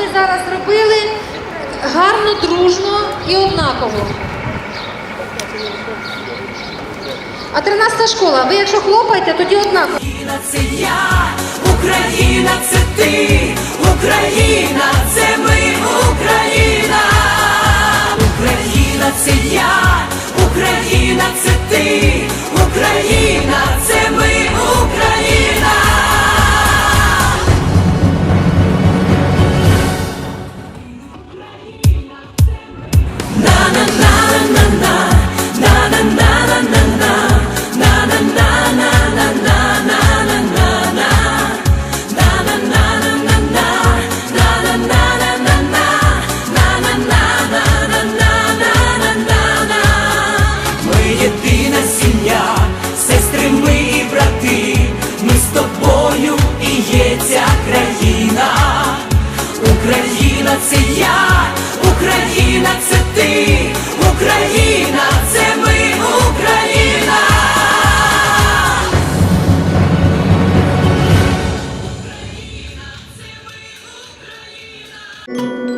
ми зараз робили гарно, дружно і однаково. А 13 школа, ви якщо хлопаєте, тоді однаково. Україна це я, Україна це ти, Україна це ми, Україна, Україна це я, Україна це ти, Україна це. ти, ми з тобою і є ця країна, Україна це я, Україна це ти, Україна це ми, Україна. Україна це ми, Україна.